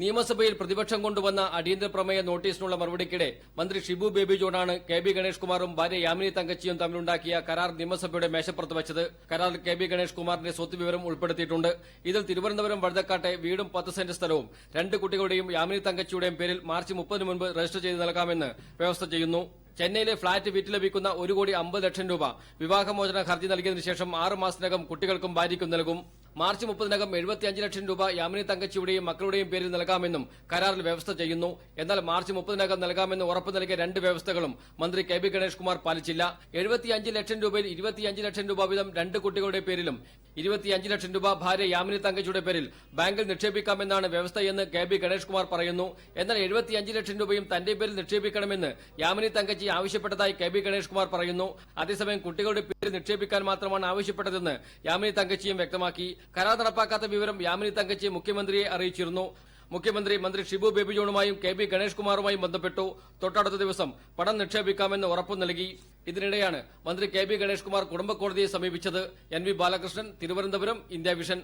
നിയമസഭയിൽ പ്രതിപക്ഷം കൊണ്ടുവന്ന അടിയന്തര പ്രമേയ നോട്ടീസിനുള്ള മറുപടിക്കിടെ മന്ത്രി ഷിബു ബേബി ജോണാണ് കെ ബി ഗണേഷ് കുമാറും ഭാര്യ യാമിനി തങ്കച്ചിയും തമ്മിലുണ്ടാക്കിയ കരാർ നിയമസഭയുടെ മേശപ്പുറത്ത് വെച്ചത്. കരാറിൽ കെ ബി ഗണേഷ് കുമാറിന്റെ സ്വത്ത് വിവരം ഉൾപ്പെടുത്തിയിട്ടുണ്ട്. ഇതിൽ തിരുവനന്തപുരം വഴുതക്കാട്ടെ വീടും പത്ത് സെന്റ് സ്ഥലവും രണ്ട് കുട്ടികളുടെയും യാമിനി തങ്കച്ചിയുടെയും പേരിൽ മാർച്ച് മുപ്പതിന് മുൻപ് രജിസ്റ്റർ ചെയ്ത് നൽകാമെന്ന് വ്യവസ്ഥ ചെയ്യുന്നു. ചെന്നൈയിലെ ഫ്ളാറ്റ് വിറ്റ് ലഭിക്കുന്ന ഒരു കോടി അമ്പത് ലക്ഷം രൂപ വിവാഹമോചന ഹർജി നൽകിയതിനു ശേഷം ആറ് മാസത്തിനകം കുട്ടികൾക്കും ഭാര്യയ്ക്കും നൽകും. മാർച്ച് മുപ്പതിനകം എഴുപത്തിയഞ്ച് ലക്ഷം രൂപ യാമിനി തങ്കച്ചിയുടെയും മക്കളുടെയും പേരിൽ നൽകാമെന്നും കരാറിൽ വ്യവസ്ഥ ചെയ്യുന്നു. എന്നാൽ മാർച്ച് മുപ്പതിനകം നൽകാമെന്ന് ഉറപ്പ് നൽകിയ രണ്ട് വ്യവസ്ഥകളും മന്ത്രി കെ ബി ഗണേഷ് കുമാർ പാലിച്ചില്ല. എഴുപത്തിയഞ്ച് ലക്ഷം രൂപയിൽ ഇരുപത്തിയഞ്ച് ലക്ഷം രൂപ വീതം രണ്ട് കുട്ടികളുടെ പേരിലും ഇരുപത്തിയഞ്ച് ലക്ഷം രൂപ ഭാര്യ യാമിനി തങ്കച്ചിയുടെ പേരിൽ ബാങ്കിൽ നിക്ഷേപിക്കാമെന്നാണ് വ്യവസ്ഥയെന്ന് കെ ബി ഗണേഷ് കുമാർ പറയുന്നു. എന്നാൽ എഴുപത്തിയഞ്ച് ലക്ഷം രൂപയും തന്റെ പേരിൽ നിക്ഷേപിക്കണമെന്ന് യാമിനി തങ്കച്ചി ആവശ്യപ്പെട്ടതായി കെ ബി ഗണേഷ് കുമാർ പറയുന്നു. അതേസമയം കുട്ടികളുടെ പേരിൽ നിക്ഷേപിക്കാൻ മാത്രമാണ് ആവശ്യപ്പെട്ടതെന്ന് യാമിനി തങ്കച്ചിയും വ്യക്തമാക്കി. കരാർ നടപ്പാക്കാത്ത വിവരം യാമിനി തങ്കച്ചി മുഖ്യമന്ത്രിയെ അറിയിച്ചിരുന്നു. മുഖ്യമന്ത്രി മന്ത്രി ഷിബു ബേബി ജോണുമായും കെ ബി ഗണേഷ് കുമാറുമായും ബന്ധപ്പെട്ടു. തൊട്ടടുത്ത ദിവസം പണം നിക്ഷേപിക്കാമെന്ന് ഉറപ്പു നൽകി. ഇതിനിടെയാണ് മന്ത്രി കെ ബി ഗണേഷ് കുമാർ കുടുംബ കോടതിയെ സമീപിച്ചത്. N V Balakrishnan Thiruvananthapuram India vision.